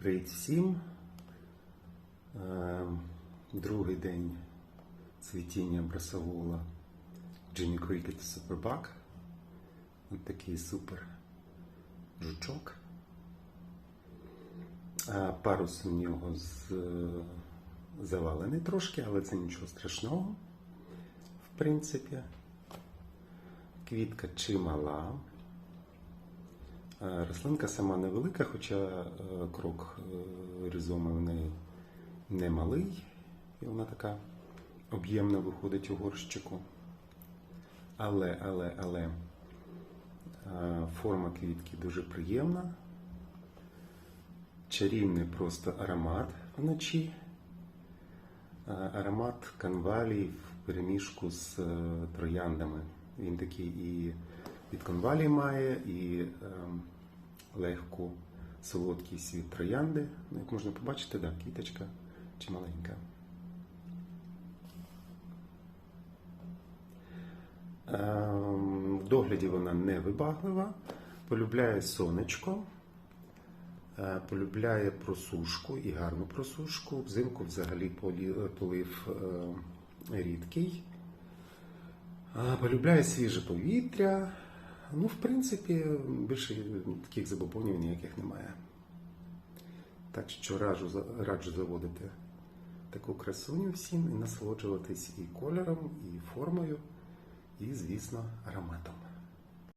Привіт всім. Е, Другий день цвітіння брасовола Jimmy Cricket Superbug. Ось такий супер жучок. Е, Парус у нього з, завалений трошки, але це нічого страшного. В принципі, квітка чимала. Е, Рослинка сама невелика, хоча е, крок е, різоми в неї не малий, і вона така об'ємна виходить у горщику. Але, але, але форма квітки дуже приємна. Чарівний просто аромат вночі. Аромат канвалії в переміжку з трояндами. Він такий і від конвалії має, і ем, легку солодкість від троянди. Ну, як можна побачити, да, квіточка чималенька. Ем, В догляді вона не вибаглива, полюбляє сонечко, е, полюбляє просушку і гарну просушку. Взимку взагалі полив е, рідкий. Полюбляє свіже повітря. Ну, в принципі, більше таких забобонів ніяких немає. Так що раджу, раджу заводити таку красуню всім і насолоджуватись і кольором, і формою, і, звісно, ароматом.